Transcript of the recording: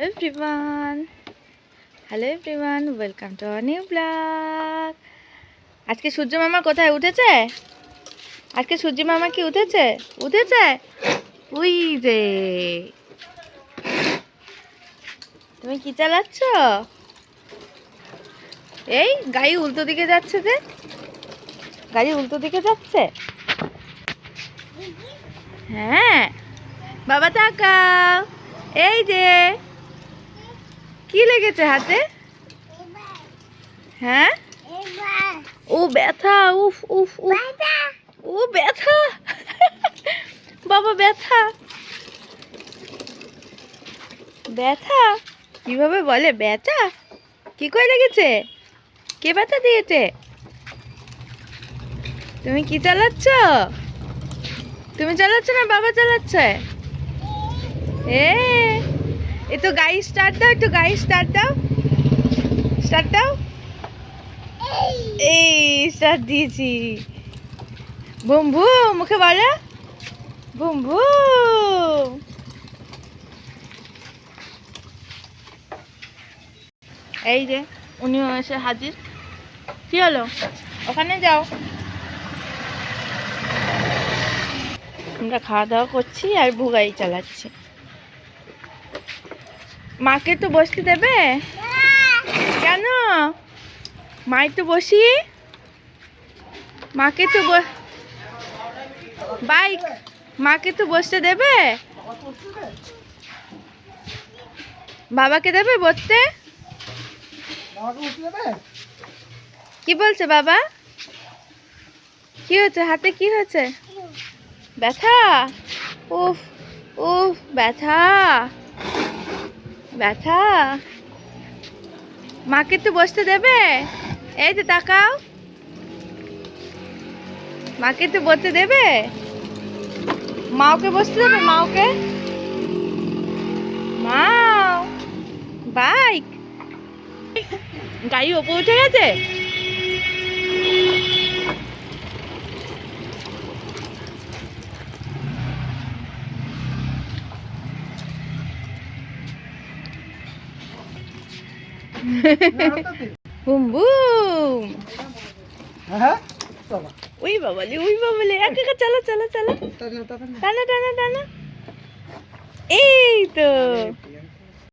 Everyone hello everyone welcome to our new blog আজকে সূর্য মামা কোথায়? উঠেছে? আজকে সূর্য মামা কি উঠেছে? উঠেছে? উই যে। তুমি কি চালাচ্ছ? এই, গাড়ি উল্টো দিকে যাচ্ছে যে। গাড়ি উল্টো দিকে যাচ্ছে। হ্যাঁ। বাবা তাকাও। এই যে। কি লেগেছে হাতে? হ্যাঁ? ও ব্যথা, উফ উফ উফ। ও ব্যথা। বাবা, ব্যথা। ব্যথা? কীভাবে বলে ব্যথা? কি করে লেগেছে? কে ব্যথা দিয়েছে? তুমি কি চালাচ্ছ? তুমি চালাচ্ছ না বাবা চালাচ্ছে? এ এ তো গাড়ি স্টার্ট দাও, একটু গাড়ি স্টার্ট দাও। স্টার্ট দাও। এই স্টার্ট দিয়েছি। বুম বুম মুখে বলে। বুম বুম এই যে, উনিও এসে হাজির। কি হলো? ওখানে যাও। আমরা খাওয়া দাওয়া করছি আর ভুগাই চালাচ্ছি। মাকে তো বসতে দেবে? কেন? মা তো বসি। মাকে তো বাইক, মাকে তো বসতে দেবে? বাবাকে দেবে বসতে? কি বলছে বাবা? কি হয়েছে? হাতে কি হয়েছে? ব্যথা? উফ উফ, ব্যথা। ব্যথা? মাকে তো বসতে দেবে? এই তো তাকাও। মাকে তো বসতে দেবে? মাওকে বসতে দেবে, মাওকে? মাও, বাইক। গাড়ি ওপর উঠে গেছে? Boom boom. ওই বাবালে ওই বাবালে এক একা চালা চালা চালা। টানা টানা টানা। এই তো।